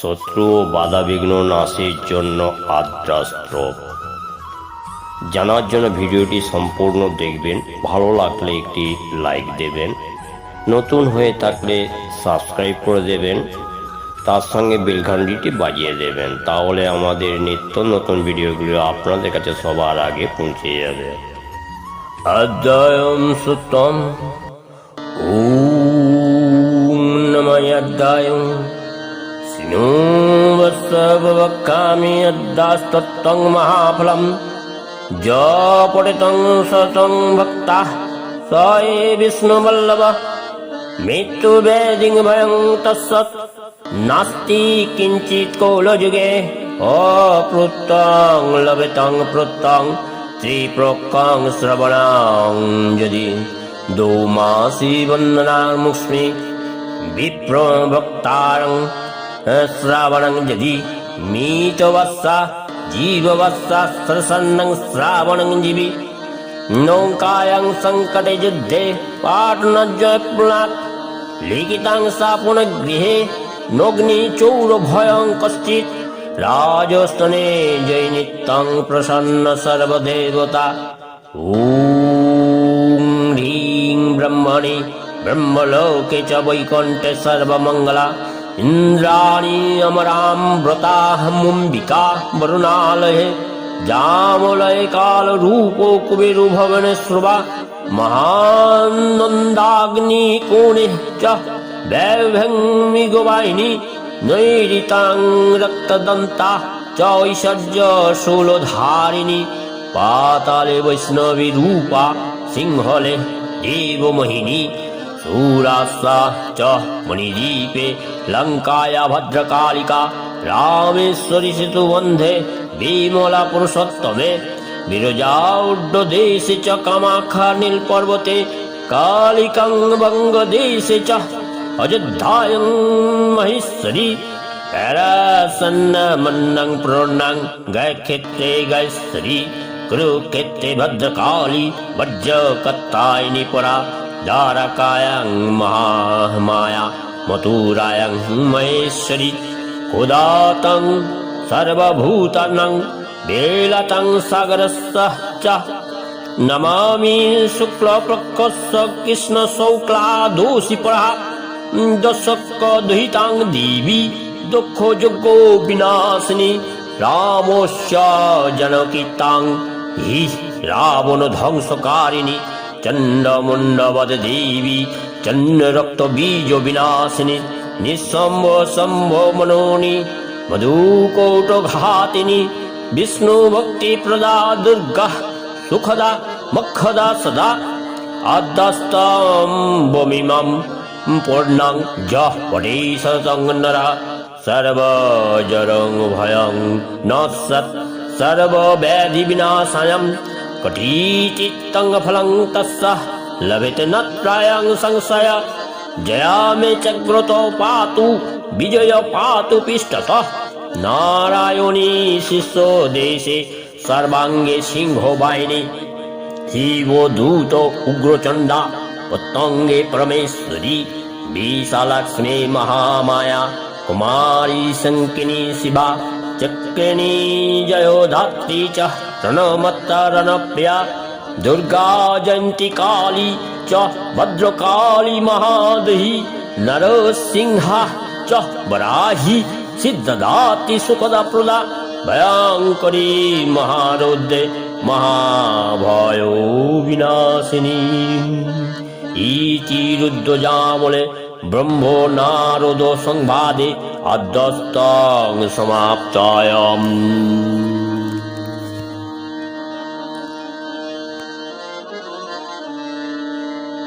শত্রু ও বাধাবিঘ্ন নাশের জন্য আদ্রাস্ত্র জানার জন্য ভিডিওটি সম্পূর্ণ দেখবেন। ভালো লাগলে একটি লাইক দেবেন। নতুন হয়ে থাকলে সাবস্ক্রাইব করে দেবেন। তার সঙ্গে বেলঘান্ডিটি বাজিয়ে দেবেন। তাহলে আমাদের নিত্য নতুন ভিডিওগুলো আপনাদের কাছে সবার আগে পৌঁছে যাবে। অধ্যায়ম সুতম ওম নময়ধ্যায়ম সিনুবৎসবকামি মহাফলম য পঠিতং শতং ভক্তা স এ বিষ্ণুবল্লভ মৃত্যুবেদিং ভয়ং তৎসৎ নাস্তি কিঞ্চিৎ কৌলযুগে অপ্রুত্তং লবিতং প্রত্যং ত্রিপ্রকং শ্রবণাং যদি দৌমাসি বন্দনামুষ্মি বিপ্রভক্তারং শ্রাবণং যদি श्रावणं यदि मीचवत्सा जीववत्सास्त्रसन्नं श्रावणं जीवि नौकायां सङ्कटे युद्धे पाटनजयपुणात् लिखितां सा पुनर्गृहे नोऽग्निचौरभयं कश्चित् राजस्तने जयनित्यं प्रसन्न सर्वदेवता ॐ ह्रीं ब्रह्मणि ब्रह्मलोके च वैकण्ठे सर्वमङ्गला इन्द्राणी अमरां व्रताहमुम्बिका वरुणालये जामलये कालरूपो कुबेरुभवनेश्रुवा महान्दन्दाग्निकोणे च वैभङ्गिगुवायिनी नैरितां रक्तदन्ता च ऐश्वर्यशूलधारिणी पाताले वैष्णवीरूपा सिंहले देवमहिनी সিংহলে দেবমোহিনী সুরাসা চ মণিদ্বীপে লঙ্কায়া ভদ্রকালিকা রামেশ্বরী সেতু বন্ধে বিমলা পুরুষোত্তমে বিরজাউড্ডদেশে চ কামাখ্যা নীল পর্বতে কালিকাং বঙ্গদেশে চ অযোধ্যায়ং মহেশ্বরী প্যারাসন্ন মন্নং প্রণং গয়ক্ষেত্রে গয়শ্বরী কুরুক্ষেত্রে ভদ্রকালী বজ্রকত্তায়িনী পরা ক্ষুদাতং সর্বভূতানাং বেলতং সাগরস্য চ নমামি শুক্লপ্রকস্য কৃষ্ণ শৌক্লাদোষি পরা দশক দুহিতাং দেবী দুঃখ যোগ্য বিনাশিনী রামস্য জনকিতাং হি রাবণ ধ্বংসকারিণী চণ্ডমুণ্ডবদ দেবী চন্ড রক্ত বীজ বিনাশিনী নিঃসম্ভ সম্ভ মনোনি মধুকৌট ঘাতিনী বিষ্ণু ভক্তি প্রদা দুর্গা সুখদা মক্ষদা সদা আদ্যস্তম্বমিমম পূর্ণং যঃ পটে শতং নরা সর্বজরং ভয়ং তস্য লভেত ন ত্রায়ং সংশয় জয়া মে চক্রত পাতু বিজয় পাতু পৃষ্ঠত নারায়ণী শিষ্য দেশে সর্বাঙ্গে সিংহ বাহিনী শিবদূত উগ্রচণ্ডা পতঙ্গে পরমেশ্বরী বিশালক্ষ্মী মহামায়া কুমারী শঙ্কিনী শিবা चक्रणीजयोधात्री च रणमत्तरणप्रिया दुर्गा जयंती काली च भद्रकाली नर नरसिंहा च बराही, सिद्धदाति सुखदप्रदा भयङ्करी महारुद्रे, महाभयो विनाशिनी। इति रुद्रजामले ব্রহ্ম নারদ সংবাদে আদ্যস্তং সমাপ্তয়ম।